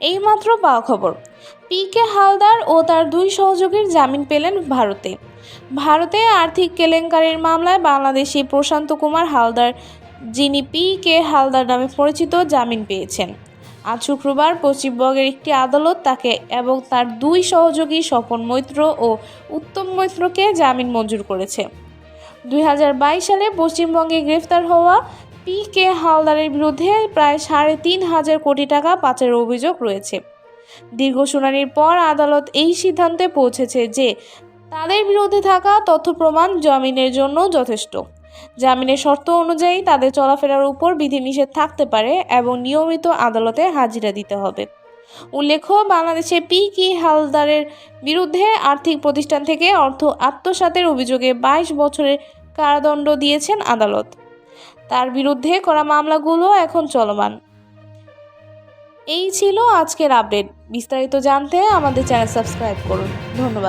এইমাত্র পাওয়া খবর। পি কে হালদার ও তার দুই সহযোগীর জামিন পেলেন ভারতে। ভারতে আর্থিক কেলেঙ্কারির মামলায় বাংলাদেশি প্রশান্ত কুমার হালদার, যিনি পি কে হালদার নামে পরিচিত, জামিন পেয়েছেন। আজ শুক্রবার পশ্চিমবঙ্গের একটি আদালত তাকে এবং তার দুই সহযোগী স্বপন মৈত্র ও উত্তম মৈত্রকে জামিন মঞ্জুর করেছে। দুই হাজার বাইশ সালে পশ্চিমবঙ্গে গ্রেফতার হওয়া পি কে হালদারের বিরুদ্ধে প্রায় সাড়ে তিন হাজার কোটি টাকা পাচারের অভিযোগ রয়েছে। দীর্ঘ শুনানির পর আদালত এই সিদ্ধান্তে পৌঁছেছে যে তাদের বিরুদ্ধে থাকা তথ্য প্রমাণ জামিনের জন্য যথেষ্ট। জামিনের শর্ত অনুযায়ী তাদের চলাফেরার উপর বিধিনিষেধ থাকতে পারে এবং নিয়মিত আদালতে হাজিরা দিতে হবে। উল্লেখ্য, বাংলাদেশে পি কি হালদারের বিরুদ্ধে আর্থিক প্রতিষ্ঠান থেকে অর্থ আত্মসাতের অভিযোগে বাইশ বছরের কারাদণ্ড দিয়েছেন আদালত। তার বিরুদ্ধে করা মামলাগুলো এখন চলমান। এই ছিল আজকের আপডেট। বিস্তারিত জানতে আমাদের চ্যানেল সাবস্ক্রাইব করুন। ধন্যবাদ।